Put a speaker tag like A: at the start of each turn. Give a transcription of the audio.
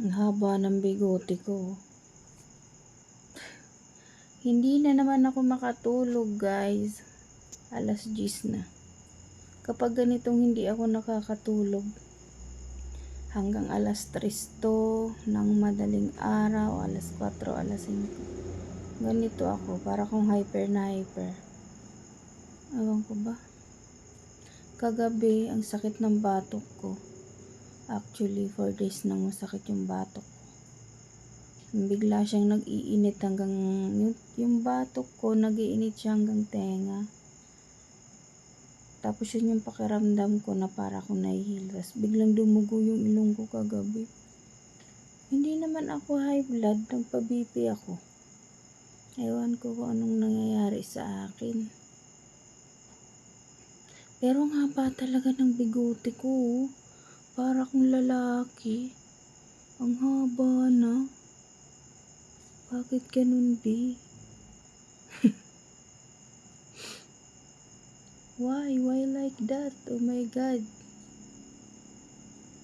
A: Ang haba ng bigote ko. Hindi na naman ako makatulog, guys. Alas 10 na. Kapag ganitong hindi ako nakakatulog, hanggang alas 3 to, ng madaling araw, alas 4, alas 5. Ganito ako, para kong hyper na hyper. Ewan ko ba? Kagabi, ang sakit ng batok ko. Actually, 4 days nang masakit yung batok. Bigla siyang nag-iinit hanggang, yung, yung batok ko, nag-iinit siya hanggang tenga. Tapos yun yung pakiramdam ko na para akong nahihil. Tapos biglang dumugo yung ilong ko kagabi. Hindi naman ako high blood, nagpa-BP ako. Ewan ko kung anong nangyayari sa akin. Pero ang haba talaga ng bigote ko. oh. Para akong lalaki. Ang haba na. Bakit ganun, B? Why? Why like that? Oh my God.